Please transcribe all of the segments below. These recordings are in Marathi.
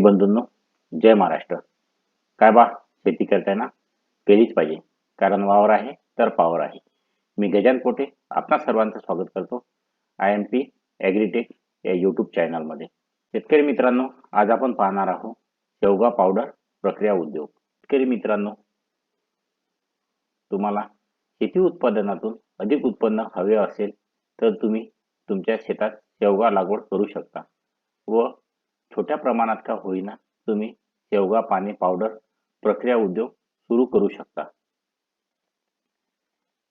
बंधूंनो जय महाराष्ट्र. काय बा शेती करताना केलीच पाहिजे. कारण वावर आहे तर पावर आहे. मी गजान पोटे आपणा सर्वांचं स्वागत करतो. आय एम पी ॲग्रीटेक या यूट्यूब चॅनलमध्ये शेतकरी मित्रांनो आज आपण पाहणार आहोत शेवगा पावडर प्रक्रिया उद्योग. शेतकरी मित्रांनो तुम्हाला शेती उत्पादनातून अधिक उत्पन्न हवे असेल तर तुम्ही तुमच्या शेतात शेवगा लागवड करू शकता व छोट्या प्रमाणात का होईना तुम्ही शेवगा पाणी पावडर प्रक्रिया उद्योग सुरू करू शकता.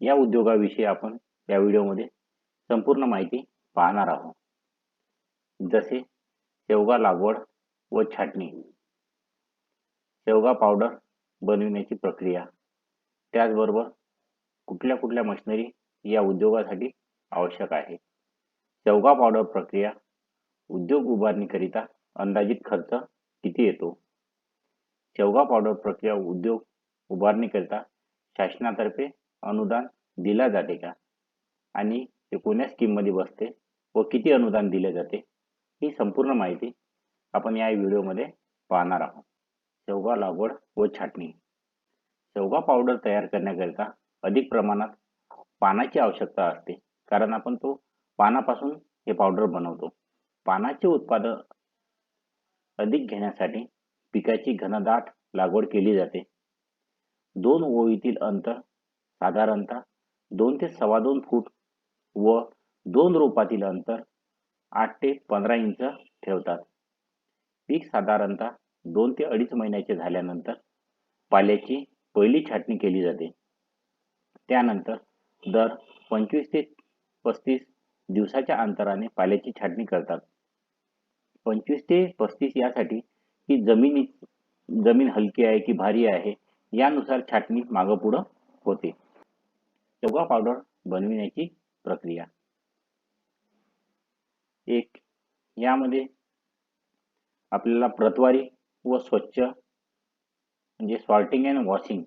या उद्योगाविषयी आपण या व्हिडिओमध्ये संपूर्ण माहिती पाहणार आहोत. जसे शेवगा लागवड व छाटणी. शेवगा पावडर बनविण्याची प्रक्रिया. त्याचबरोबर कुठल्या कुठल्या मशिनरी या उद्योगासाठी आवश्यक आहे. शेवगा पावडर प्रक्रिया उद्योग उभारणीकरिता अंदाजित खर्च किती येतो? शेवगा पावडर प्रक्रिया उद्योग उभारणीकरिता शासनातर्फे अनुदान दिला जाते का? आणि ते कोण्या स्कीममध्ये बसते व किती अनुदान दिले जाते? ही संपूर्ण माहिती आपण या व्हिडिओमध्ये पाहणार आहोत. शेवगा लागवड व छाटणी. शेवगा पावडर तयार करण्याकरिता अधिक प्रमाणात पानाची आवश्यकता असते. कारण आपण तो पानापासून हे पावडर बनवतो. पानाचे उत्पादन अधिक घेण्यासाठी पिकाची घनदाट लागवड केली जाते. दोन ओळीतील अंतर साधारणतः दोन ते सव्वा दोन फूट व दोन रोपातील अंतर आठ ते पंधरा इंच ठेवतात. पीक साधारणतः दोन ते अडीच महिन्याचे झाल्यानंतर पाल्याची पहिली छाटणी केली जाते. त्यानंतर दर पंचवीस ते पस्तीस दिवसाच्या अंतराने पाल्याची छाटणी करतात. पंचवीस ते पस्तीस यासाठी की जमिनी जमीन हलकी आहे की भारी आहे यानुसार छाटणी मागं पुढं होते. चौगा पावडर बनविण्याची प्रक्रिया. एक यामध्ये आपल्याला प्रतवारी व स्वच्छ म्हणजे सॉर्टिंग अँड वॉशिंग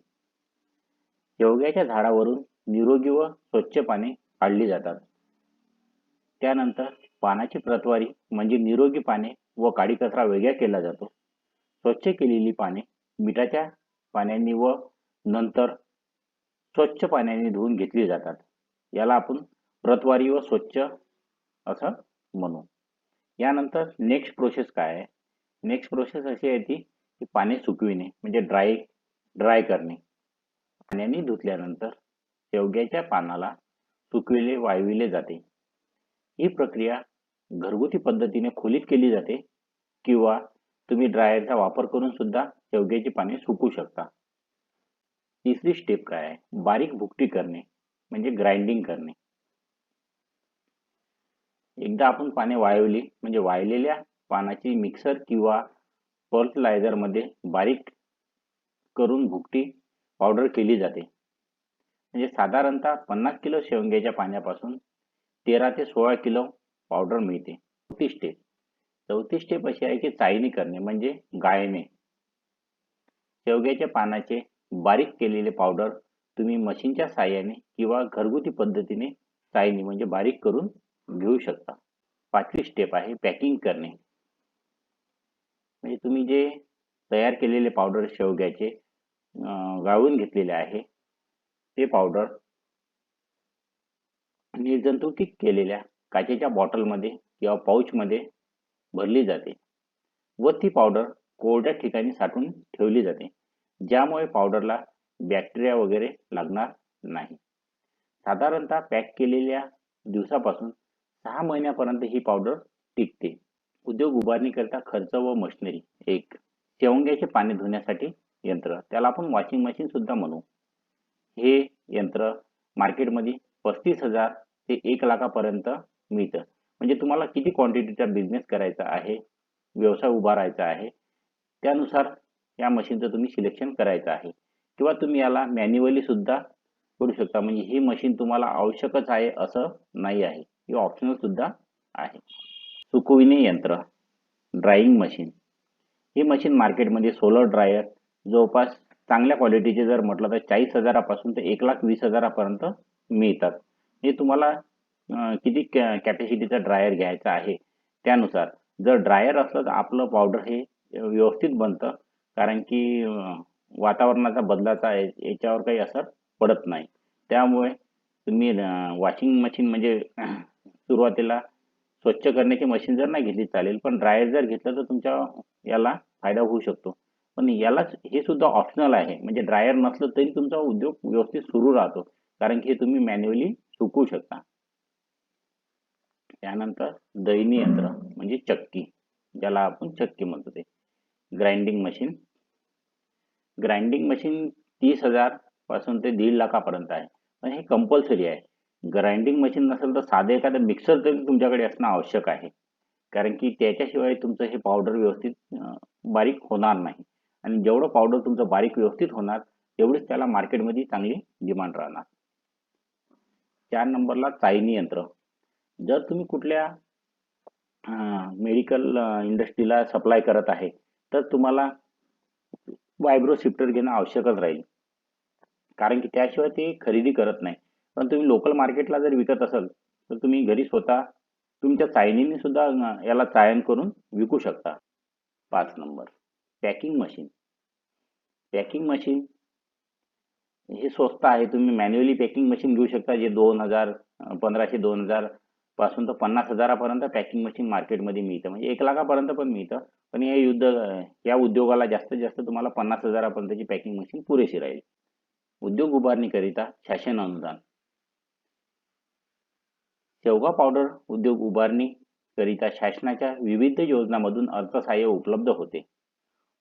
शेवग्याच्या झाडावरून निरोगी व स्वच्छ पाने काढली जातात. त्यानंतर पानाची प्रतवारी म्हणजे निरोगी पाने व काडी कचरा वेगळा केला जातो. स्वच्छ केलेली पाने मिठाच्या पाण्याने व नंतर स्वच्छ पाण्याने धुवून घेतली जातात. याला आपण प्रतवारी व स्वच्छ असं म्हणू. यानंतर नेक्स्ट प्रोसेस काय आहे? नेक्स्ट प्रोसेस अशी आहे ती की पाने सुकविणे म्हणजे ड्राय ड्राय करणे. पाण्याने धुतल्यानंतर शेवग्याच्या पानाला सुकविले वाळविले जाते. ही प्रक्रिया घरगुती पद्धतीने खोलीत केली जाते किंवा तुम्ही ड्रायरचा वापर करून सुद्धा शेवग्याची पाने सुकू शकता. तिसरी स्टेप काय आहे? बारीक भुकटी करणे म्हणजे ग्राइंडिंग करणे. एकदा आपण पाने वाळवली म्हणजे वाळलेल्या पानाची मिक्सर किंवा फर्टिलायझरमध्ये बारीक करून भुकटी पावडर केली जाते. म्हणजे साधारणतः पन्नास किलो शेवग्याच्या पाण्यापासून तेरा ते सोळा किलो पावडर मिळते. चौथी स्टेप चौथी स्टेप अशी आहे की चाळणी करणे म्हणजे गाळणे. शेवग्याच्या पानाचे बारीक केलेले पावडर तुम्ही मशीनच्या साह्याने किंवा घरगुती पद्धतीने चाळणी म्हणजे बारीक करून घेऊ शकता. पाचवी स्टेप आहे पॅकिंग करणे. म्हणजे तुम्ही जे तयार केलेले पावडर शेवग्याचे गाळून घेतलेले आहे ते पावडर निर्जंतुकीत केलेल्या काचेच्या बॉटलमध्ये किंवा पाऊचमध्ये भरली जाते व ती पावडर कोरड्या ठिकाणी साठवून ठेवली जाते ज्यामुळे पावडरला बॅक्टेरिया वगैरे लागणार नाही. साधारणतः पॅक केलेल्या दिवसापासून सहा महिन्यापर्यंत ही पावडर टिकते. उद्योग उभारणीकरिता खर्च व मशिनरी एक शेवंग्याचे पाणी धुण्यासाठी यंत्र त्याला आपण वॉशिंग मशीन सुद्धा म्हणू. हे यंत्र मार्केटमध्ये पस्तीस हजार ते एक लाखापर्यंत मिळतं. म्हणजे तुम्हाला किती क्वांटिटीचा बिझनेस करायचा आहे व्यवसाय उभारायचा आहे त्यानुसार या मशीनचं तुम्ही सिलेक्शन करायचं आहे. किंवा तुम्ही याला मॅन्युअली सुद्धा करू शकता. म्हणजे ही मशीन तुम्हाला आवश्यकच आहे असं नाही आहे. ही ऑप्शनल सुद्धा आहे. सुकविणे यंत्र ड्राईंग मशीन ही मशीन मार्केटमध्ये सोलर ड्रायर जवळपास चांगल्या क्वालिटीचे जर म्हटलं तर चाळीस हजारापासून ते एक लाख वीस हजारापर्यंत मिळतात. हे तुम्हाला किती कॅपॅसिटीचा ड्रायर घ्यायचा आहे त्यानुसार. जर ड्रायर असलं तर आपलं पावडर हे व्यवस्थित बनतं कारण की वातावरणाचा बदलाचा याच्यावर काही असर पडत नाही. त्यामुळे तुम्ही वॉशिंग मशीन म्हणजे सुरुवातीला स्वच्छ करण्याची मशीन जर नाही घेतली चालेल. पण ड्रायर जर घेतलं तर तुमच्या याला फायदा होऊ शकतो. पण यालाच हे सुद्धा ऑप्शनल आहे. म्हणजे ड्रायर नसलं तरी तुमचा उद्योग व्यवस्थित सुरू राहतो. कारण की हे तुम्ही मॅन्युअली सुकवू शकता. त्यानंतर दैनी यंत्र म्हणजे चक्की ज्याला आपण चक्की म्हणतो ते. ग्राइंडिंग मशीन ग्राइंडिंग मशीन तीस हजारपासून ते दीड लाखापर्यंत आहे. पण हे कंपल्सरी आहे. ग्राइंडिंग मशीन नसेल तर साधं एखादं मिक्सर तरी तुमच्याकडे असणं आवश्यक आहे. कारण की त्याच्याशिवाय तुमचं हे पावडर व्यवस्थित बारीक होणार नाही. आणि जेवढं पावडर तुमचं बारीक व्यवस्थित होणार तेवढीच त्याला मार्केटमध्ये चांगली डिमांड राहणार. चार नंबरला चायनी यंत्र. जर तुम्ही कुठल्या मेडिकल इंडस्ट्रीला सप्लाय करत आहे तर तुम्हाला वायब्रो शिफ्टर घेणं आवश्यकच राहील. कारण की त्याशिवाय ते खरेदी करत नाही. पण तुम्ही लोकल मार्केटला जर विकत असाल तर तुम्ही घरी स्वतः तुमच्या चायनीने सुद्धा याला चायन करून विकू शकता. पाच number. Packing machine. Packing machine हे स्वस्त आहे. तुम्ही मॅन्युअली पॅकिंग मशीन घेऊ शकता जे दोन हजार पंधराशे दोन हजारपासून तर पन्नास हजारापर्यंत पॅकिंग मशीन मार्केटमध्ये मिळतं. म्हणजे एक लाखापर्यंत पण मिळतं. पण या युद्ध या उद्योगाला जास्तीत जास्त तुम्हाला पन्नास हजारापर्यंतची पॅकिंग मशीन पुरेशी राहील. उद्योग उभारणीकरिता शासन अनुदान. शेवगा पावडर उद्योग उभारणी करिता शासनाच्या विविध योजनांमधून अर्थसहाय्य उपलब्ध होते.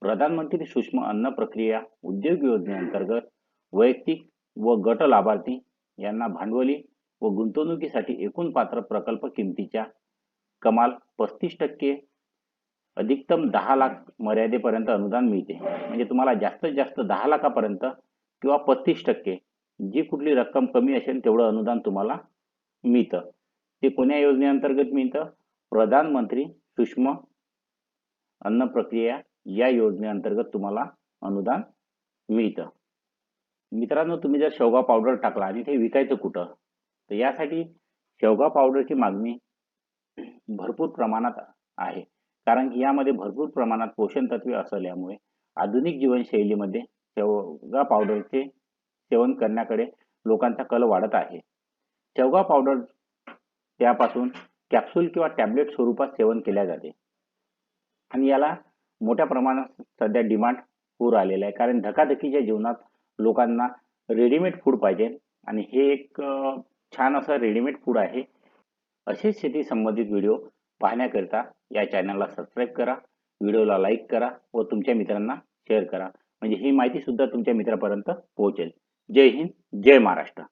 प्रधानमंत्री सूक्ष्म अन्न प्रक्रिया उद्योग योजनेअंतर्गत वैयक्तिक व गट लाभार्थी यांना भांडवली व गुंतवणुकीसाठी एकूण पात्र प्रकल्प किमतीच्या कमाल पस्तीस टक्के अधिकतम दहा लाख मर्यादेपर्यंत अनुदान मिळते. म्हणजे तुम्हाला जास्तीत जास्त दहा लाखापर्यंत किंवा पस्तीस टक्के जी कुठली रक्कम कमी असेल तेवढं अनुदान तुम्हाला मिळतं. ते कोण्या योजनेअंतर्गत मिळतं? प्रधानमंत्री सूक्ष्म अन्न प्रक्रिया या योजनेअंतर्गत तुम्हाला अनुदान मिळतं. मित्रांनो तुम्ही जर शेवगा पावडर टाकला आणि ते विकायचं कुठं? तर यासाठी शेवगा पावडरची मागणी भरपूर प्रमाणात आहे. कारण की यामध्ये भरपूर प्रमाणात पोषण तत्वे असल्यामुळे आधुनिक जीवनशैलीमध्ये शेवगा पावडरचे सेवन करण्याकडे लोकांचा कल वाढत आहे. शेवगा पावडर त्यापासून कॅप्सूल किंवा टॅबलेट स्वरूपात सेवन केल्या जाते. आणि याला मोठ्या प्रमाणात सध्या डिमांड पूर आलेला आहे. कारण धकाधकीच्या जीवनात लोकांना रेडीमेड फूड पाहिजे. आणि हे एक छान असं रेडीमेड फूड आहे. असेच शेती संबंधित व्हिडिओ पाहण्याकरिता या चॅनलला सबस्क्राईब करा. व्हिडिओला लाईक करा व तुमच्या मित्रांना शेअर करा. म्हणजे ही माहिती सुद्धा तुमच्या मित्रापर्यंत पोहोचेल. जय हिंद जय महाराष्ट्र.